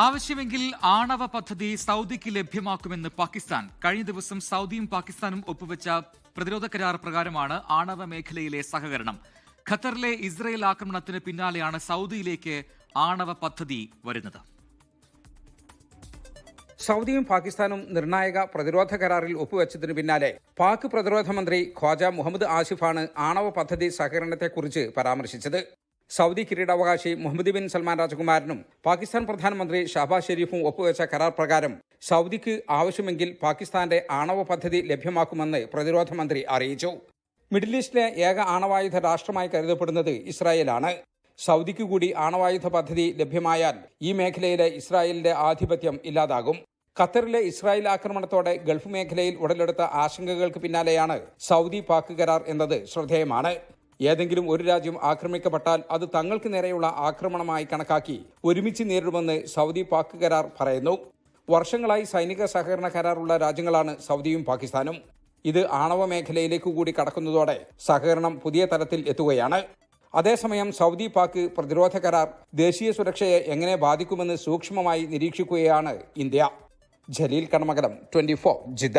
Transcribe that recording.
ആവശ്യമെങ്കിൽ ആണവ പദ്ധതി സൗദിക്ക് ലഭ്യമാക്കുമെന്ന് പാകിസ്ഥാൻ. കഴിഞ്ഞ ദിവസം സൗദിയും പാകിസ്ഥാനും ഒപ്പുവെച്ച പ്രതിരോധ കരാർ പ്രകാരമാണ് ആണവ മേഖലയിലെ സഹകരണം. ഖത്തറിലെ ഇസ്രയേൽ ആക്രമണത്തിന് പിന്നാലെയാണ് സൗദിയിലേക്ക് ആണവ പദ്ധതി വരുന്നത്. സൗദിയും പാകിസ്ഥാനും നിർണായക പ്രതിരോധ കരാറിൽ ഒപ്പുവെച്ചതിനു പിന്നാലെ പാക് പ്രതിരോധ മന്ത്രി ഖ്വാജ മുഹമ്മദ് ആസിഫാണ് ആണവ പദ്ധതി സഹകരണത്തെക്കുറിച്ച് പരാമർശിച്ചത്. സൗദി കിരീടാവകാശി മുഹമ്മദ് ബിൻ സൽമാൻ രാജകുമാരനും പാകിസ്ഥാൻ പ്രധാനമന്ത്രി ഷഹബാസ് ഷെരീഫും ഒപ്പുവെച്ച കരാർ പ്രകാരം സൗദിക്ക് ആവശ്യമെങ്കിൽ പാകിസ്ഥാന്റെ ആണവ പദ്ധതി ലഭ്യമാക്കുമെന്ന് പ്രതിരോധ മന്ത്രി അറിയിച്ചു. മിഡിൽ ഈസ്റ്റിലെ ഏക ആണവായുധ രാഷ്ട്രമായി കരുതപ്പെടുന്നത് ഇസ്രായേലാണ്. സൗദിക്ക് കൂടി ആണവായുധ പദ്ധതി ലഭ്യമായാൽ ഈ മേഖലയിലെ ഇസ്രായേലിന്റെ ആധിപത്യം ഇല്ലാതാകും. ഖത്തറിലെ ഇസ്രായേൽ ആക്രമണത്തോടെ ഗൾഫ് മേഖലയിൽ ഉടലെടുത്ത ആശങ്കകൾക്ക് പിന്നാലെയാണ് സൗദി പാക് കരാർ എന്നത് ശ്രദ്ധേയമാണ്. ഏതെങ്കിലും ഒരു രാജ്യം ആക്രമിക്കപ്പെട്ടാൽ അത് തങ്ങൾക്ക് നേരെയുള്ള ആക്രമണമായി കണക്കാക്കി ഒരുമിച്ച് നേരിടുമെന്ന് സൗദി പാക് കരാർ പറയുന്നു. വർഷങ്ങളായി സൈനിക സഹകരണ കരാറുള്ള രാജ്യങ്ങളാണ് സൗദിയും പാകിസ്ഥാനും. ഇത് ആണവ മേഖലയിലേക്ക് കൂടി കടക്കുന്നതോടെ സഹകരണം പുതിയ തലത്തിൽ എത്തുകയാണ്. അതേസമയം സൗദി പാക് പ്രതിരോധ കരാർ ദേശീയ സുരക്ഷയെ എങ്ങനെ ബാധിക്കുമെന്ന് സൂക്ഷ്മമായി നിരീക്ഷിക്കുകയാണ് India. Jaleel Kannamangalam twenty four Jeddah.